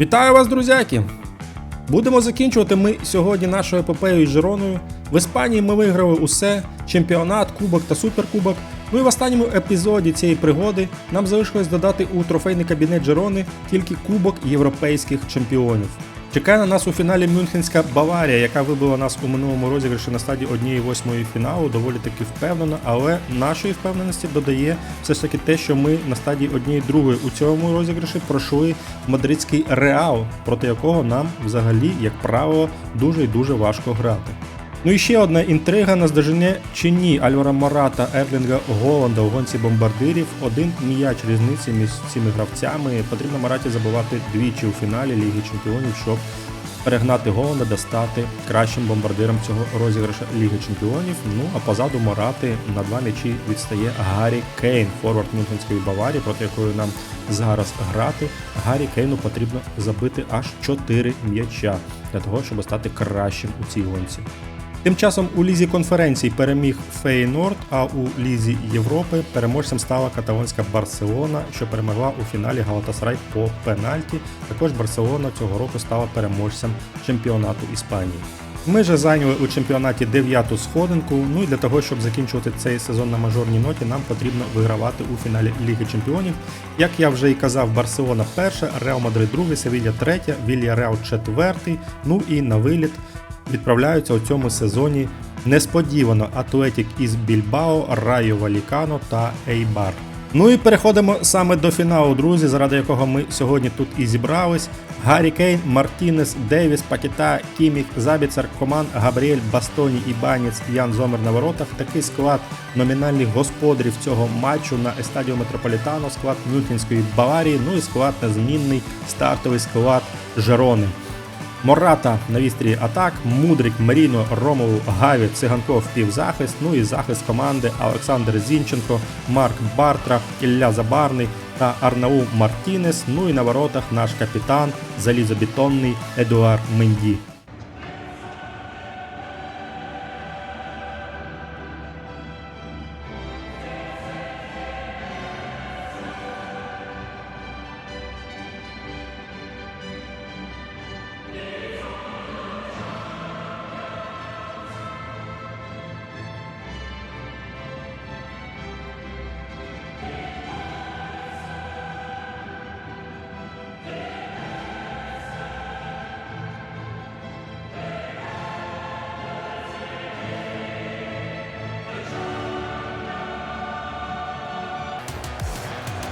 Вітаю вас, друзяки! Будемо закінчувати ми сьогодні нашу епопею із Жироною. В Іспанії ми виграли усе: чемпіонат, кубок та суперкубок. Ну і в останньому епізоді цієї пригоди нам залишилось додати у трофейний кабінет Жерони тільки кубок європейських чемпіонів. Чекає на нас у фіналі Мюнхенська Баварія, яка вибила нас у минулому розіграші на стадії 1-8 фіналу, доволі таки впевнено, але нашої впевненості додає все ж таки те, що ми на стадії 1-2 у цьому розіграші пройшли мадридський Реал, проти якого нам взагалі, як правило, дуже і дуже важко грати. Ну і ще одна інтрига наздожене чи ні Альвара Марата, Ерлінга Голланда у гонці бомбардирів. Один м'яч різниці між цими гравцями. Потрібно Мараті забувати двічі у фіналі Ліги Чемпіонів, щоб перегнати Голланда та стати кращим бомбардиром цього розіграша Ліги Чемпіонів. Ну а позаду Марати на два м'ячі відстає Гаррі Кейн, форвард Мюнхенської Баварії, проти якої нам зараз грати. Гаррі Кейну потрібно забити аж 4 м'яча для того, щоб стати кращим у цій гонці. Тим часом у лізі конференцій переміг Фейнорд, а у лізі Європи переможцем стала каталонська Барселона, що перемогла у фіналі Галатасарай по пенальті. Також Барселона цього року стала переможцем чемпіонату Іспанії. Ми же зайняли у чемпіонаті дев'яту сходинку. Ну і для того, щоб закінчувати цей сезон на мажорній ноті, нам потрібно вигравати у фіналі Ліги Чемпіонів. Як я вже і казав, Барселона перша, Реал Мадрид другий, Севілья третя, Вілья Реал четвертий. Ну і на виліт відправляються у цьому сезоні несподівано Атлетік із Більбао, Райо Валікано та Ейбар. Ну і переходимо саме до фіналу, друзі, заради якого ми сьогодні тут і зібрались. Гаррі Кейн, Мартінес, Девіс, Пакіта, Кімік, Забіцер, Коман, Габріель, Бастоні, Ібанець, Ян Зомер на воротах. Такий склад номінальних господарів цього матчу на Естадіо Метрополітано, склад Мюнхенської Баварії, ну і склад незмінний стартовий склад Жерони. Мората на вістрі атак, Мудрик, Маріно, Ромову, Гаві, Циганков півзахист, ну і захист команди Олександр Зінченко, Марк Бартра, Ілля Забарний та Арнау Мартінес. Ну і на воротах наш капітан, залізобетонний Едуард Менді.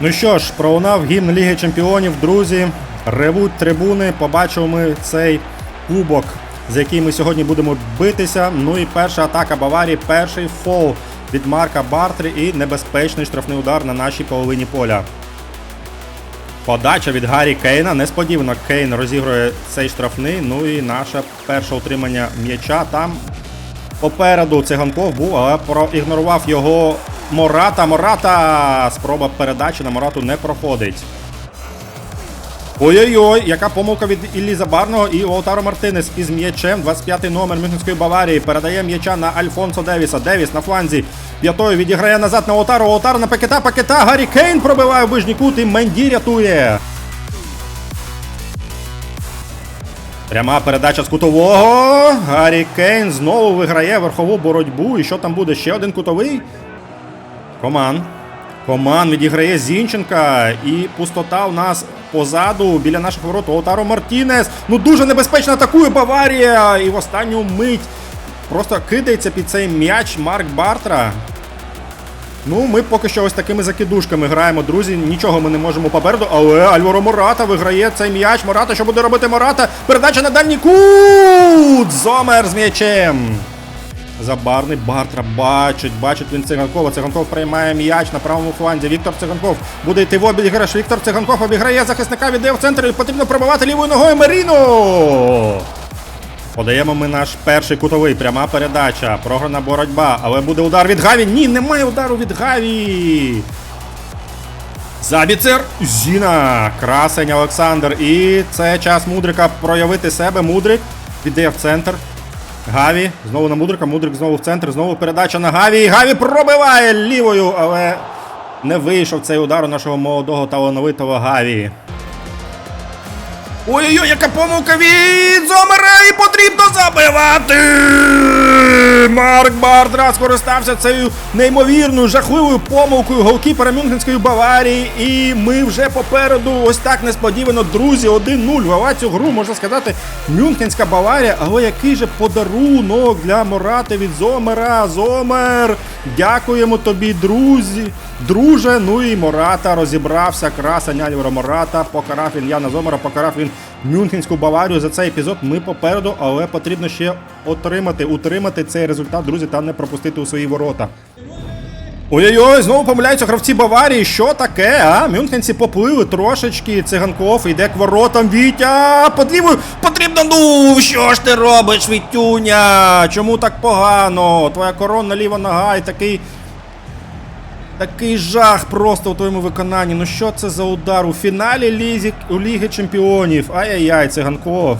Ну що ж, пролунав гімн Ліги Чемпіонів, друзі. Ревуть трибуни. Побачимо ми цей кубок, за який ми сьогодні будемо битися. Ну і перша атака Баварії, перший фол від Марка Бартри і небезпечний штрафний удар на нашій половині поля. Подача від Гаррі Кейна. Несподівано Кейн розігрує цей штрафний. Ну і наше перше утримання м'яча. Там попереду циганков був, але проігнорував його Мората. Мората! Спроба передачі на Морату не проходить. Ой-ой-ой, яка помилка від Іллі Забарного і Лаутаро Мартинес із м'ячем. 25-й номер Мюнхенської Баварії. Передає м'яча на Альфонсо Девіса. Девіс на фланзі. П'ятою відіграє назад на Лаутаро. Лаутаро на Пакета. Пакета. Гаррі Кейн пробиває в ближній кут і Менді рятує. Пряма передача з кутового. Гаррі Кейн знову виграє верхову боротьбу. І що там буде? Ще один кутовий. Коман. Коман відіграє Зінченка. І пустота у нас позаду біля наших ворот. Отаро Мартінес. Ну дуже небезпечно атакує Баварія. І в останню мить просто кидається під цей м'яч Марк Бартра. Ну, ми поки що ось такими закидушками граємо, друзі. Нічого ми не можемо попереду. Але Альваро Мората виграє цей м'яч. Мората, що буде робити Мората? Передача на дальній кут! Зомер з м'ячем. Забарний Бартра бачить, бачить він Циганкова. Циганков приймає м'яч на правому фланзі. Віктор Циганков буде йти в обіграш. Віктор Циганков обіграє захисника, віддає в центр і потрібно пробивати лівою ногою Меріно. Подаємо ми наш перший кутовий. Пряма передача. Програна боротьба. Але буде удар від Гаві. Ні, немає удару від Гаві. Забіцер. Зіна. Красень Олександр. І це час Мудрика проявити себе. Мудрик віддає в центр. Гаві. Знову на Мудрика. Мудрик знову в центр. Знову передача на Гаві. Гаві пробиває лівою, але не вийшов цей удар у нашого молодого талановитого Гаві. Ой-ой-ой, яка помилка від Зомера і потрібно забивати! Марк Бардра скористався цією неймовірною, жахливою помилкою голкіпера Мюнхенської Баварії. І ми вже попереду, ось так несподівано, друзі, 1-0. Вела цю гру, можна сказати, Мюнхенська Баварія. Але який же подарунок для Морати від Зомера. Зомер! Дякуємо тобі, друзі. Друже, ну і Мората розібрався. Красень Альваро Мората. Покарав він Яна Зомера, покарав він Мюнхенську Баварію. За цей епізод ми попереду, але потрібно ще отримати, утримати цей результат, друзі, та не пропустити у свої ворота. Ой-ой-ой, знову помиляються гравці Баварії. Що таке? А? Мюнхенці поплили трошечки. Циганков йде к воротам. Вітя! Под лівою потрібно. Ну, що ж ти робиш, Вітюня? Чому так погано? Твоя коронна ліва нога і такий. Такий жах просто у твоєму виконанні. Ну що це за удар у фіналі Лізі, у Ліги Чемпіонів? Ай-яй-яй, циганков.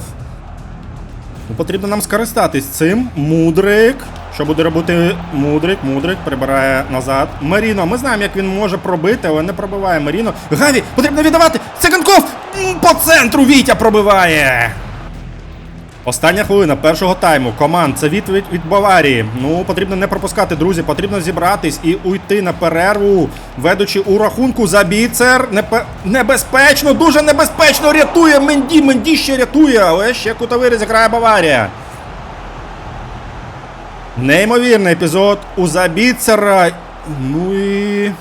Ну, потрібно нам скористатись цим. Мудрик. Що буде робити Мудрик? Мудрик прибирає назад. Маріно. Ми знаємо, як він може пробити, але не пробиває Маріно. Гаві! Потрібно віддавати! Циганков! М, По центру Вітя пробиває! Остання хвилина першого тайму. Команд. Це відповідь від Баварії. Ну, потрібно не пропускати, друзі. Потрібно зібратись і уйти на перерву, ведучи у рахунку за біцер. Непе... Небезпечно, дуже небезпечно. Рятує Менді. Менді ще рятує, але ще кутовий розіграє Баварія. Неймовірний епізод у Забіцера. Ну і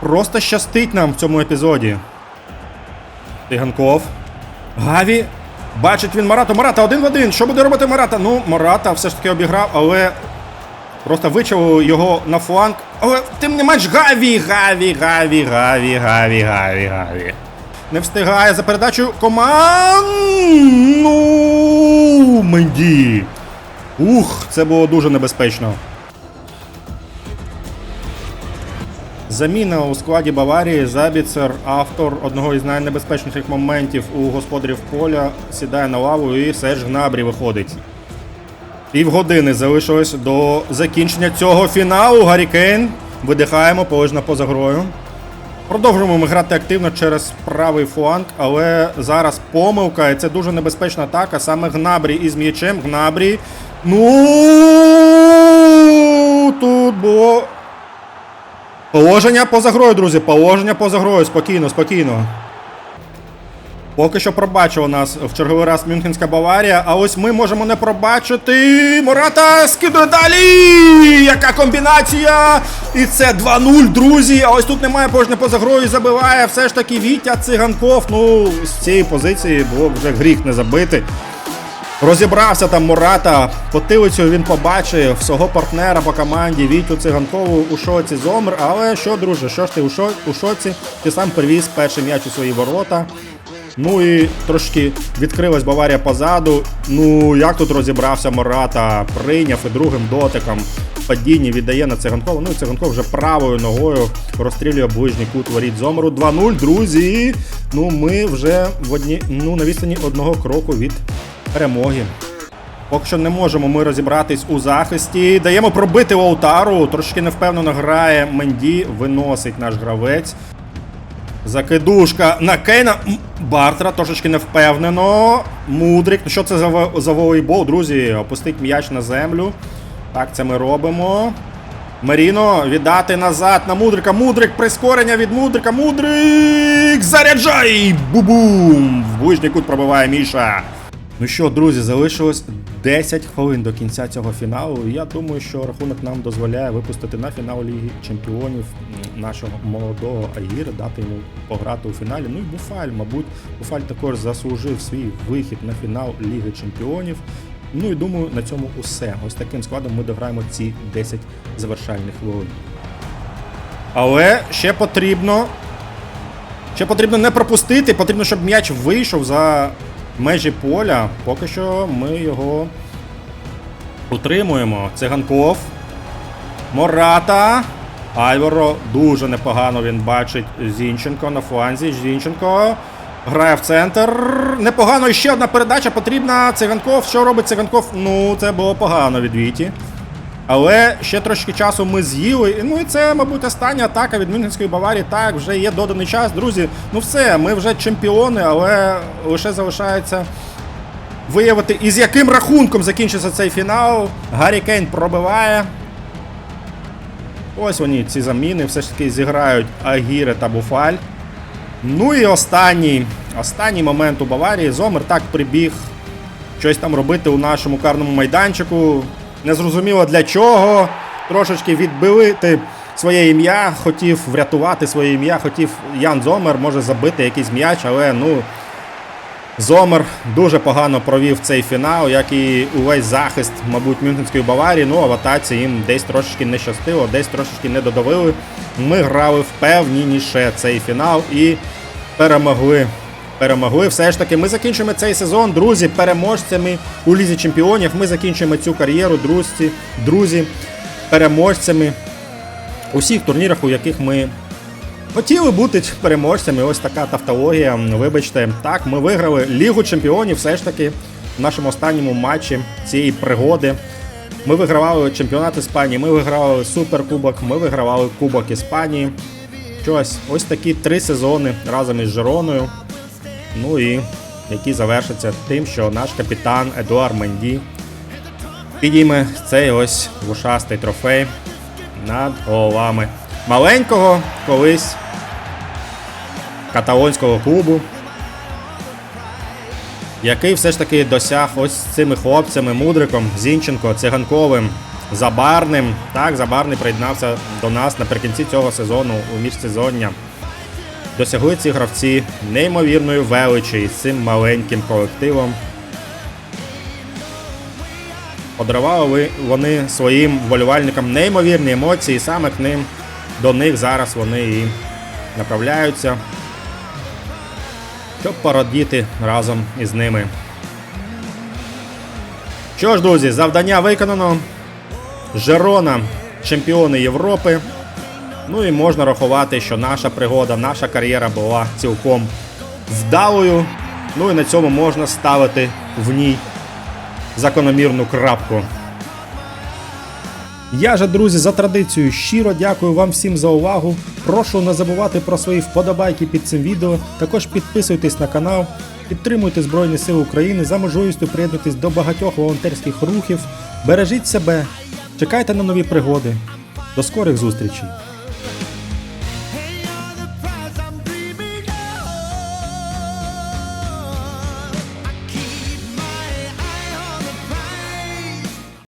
просто щастить нам в цьому епізоді. Тиганков. Гаві. Бачить він Марата. Марата один в один. Що буде робити Марата? Ну, Марата все ж таки обіграв, але просто вичавив його на фланг. Але тим не менш Гаві, Гаві, Гаві, Гаві, Гаві, Гаві, Гаві. Не встигає за передачею команд. Ну, Менді. Ух, це було дуже небезпечно. Заміна у складі Баварії. Забіцер, автор одного із найнебезпечніших моментів у господарів поля, сідає на лаву і Серж Гнабрі виходить. Півгодини залишилось до закінчення цього фіналу. Гаррі Кейн. Видихаємо, полежна поза грою. Продовжуємо ми грати активно через правий фланг, але зараз помилка, і це дуже небезпечна атака. Саме Гнабрі із м'ячем. Гнабрі. Ну Положення поза грою, друзі. Положення поза грою. Спокійно, спокійно. Поки що пробачила нас в черговий раз Мюнхенська Баварія, а ось ми можемо не пробачити. Мората скидує далі! Яка комбінація! І це 2-0, друзі. А ось тут немає положення поза грою. Забиває все ж таки Вітя Циганков. Ну, з цієї позиції було вже гріх не забити. Розібрався там Мурата, потилицю він побачив свого партнера по команді Вітю Циганкову у шоці Зомер. Але що, друже, що ж ти у, шо, у шоці? Ти сам привіз перший м'яч у свої ворота. Ну і трошки відкрилась Баварія позаду. Ну, як тут розібрався Мората, прийняв і другим дотиком в падінні віддає на Циганкова. Ну і Циганков вже правою ногою розстрілює ближній кут воріт Зомеру. 2-0, друзі. Ну, ми вже в одні, ну, на відстані одного кроку від перемоги. Поки що не можемо ми розібратись у захисті. Даємо пробити Лаутару. Трошки невпевнено грає Менді, виносить наш гравець. Закидушка на Кейна. М, Бартера трошечки невпевнено. Мудрик. Ну що це за, за волейбол, друзі? Опустить м'яч на землю. Так, це ми робимо. Маріно, віддати назад на Мудрика. Мудрик, прискорення від Мудрика. Мудрик! Заряджай! Бу-бум! В ближній кут пробиває Міша. Ну що, друзі, залишилось 10 хвилин до кінця цього фіналу. І я думаю, що рахунок нам дозволяє випустити на фінал Ліги Чемпіонів нашого молодого Агіра, дати йому пограти у фіналі. Ну і Буфаль, мабуть, Буфаль також заслужив свій вихід на фінал Ліги Чемпіонів. Ну і думаю, на цьому усе. Ось таким складом ми дограємо ці 10 завершальних хвилин. Але ще потрібно. Ще потрібно не пропустити, потрібно, щоб м'яч вийшов за межі поля. Поки що ми його утримуємо. Циганков. Мората. Альваро дуже непогано він бачить Зінченко на фланзі. Зінченко грає в центр. Непогано. Ще одна передача потрібна. Циганков. Що робить Циганков? Ну, це було погано від Віті. Але ще трошки часу ми з'їли. Ну і це, мабуть, остання атака від Мюнхенської Баварії. Так, вже є доданий час. Друзі, ну все, ми вже чемпіони, але лише залишається виявити, із яким рахунком закінчиться цей фінал. Гаррі Кейн пробиває. Ось вони, ці заміни, все ж таки зіграють Агіре та Буфаль. Ну і останній, останній момент у Баварії. Зомер так прибіг щось там робити у нашому карному майданчику. Незрозуміло для чого. Трошечки відбилити своє ім'я, хотів врятувати своє ім'я, хотів Ян Зомер, може забити якийсь м'яч, але ну. Зомер дуже погано провів цей фінал, як і увесь захист, мабуть, Мюнхенської Баварії. Ну а в атаці їм десь трошечки не щастило, десь трошечки не додавили. Ми грали впевненіше цей фінал і перемогли. Перемогли. Все ж таки, ми закінчимо цей сезон, друзі, переможцями у Лізі Чемпіонів. Ми закінчимо цю кар'єру, друзі, друзі, переможцями у всіх турнірах, у яких ми Хотіли бути переможцями, ось така тавтологія. Вибачте, так, ми виграли Лігу Чемпіонів все ж таки в нашому останньому матчі цієї пригоди. Ми вигравали чемпіонат Іспанії, ми вигравали Суперкубок, ми вигравали Кубок Іспанії. Щось, ось такі три сезони разом із Жероною. Ну і які завершаться тим, що наш капітан Едуар Менді підійме цей ось вушастий трофей над головами маленького колись каталонського клубу, який все ж таки досяг ось цими хлопцями, Мудриком, Зінченко, Циганковим, Забарним. Так, Забарний приєднався до нас наприкінці цього сезону у міжсезоння. Досягли ці гравці неймовірної величі із цим маленьким колективом. Подарували вони своїм вболівальникам неймовірні емоції, і саме к ним до них зараз вони і направляються, щоб порадіти разом із ними. Що ж, друзі, завдання виконано. Жерона, чемпіони Європи. Ну і можна рахувати, що наша пригода, наша кар'єра була цілком вдалою. Ну і на цьому можна ставити в ній закономірну крапку. Я же, друзі, за традицією щиро дякую вам всім за увагу. Прошу не забувати про свої вподобайки під цим відео. Також підписуйтесь на канал, підтримуйте Збройні Сили України за можливістю приєднатись до багатьох волонтерських рухів. Бережіть себе, чекайте на нові пригоди. До скорих зустрічей!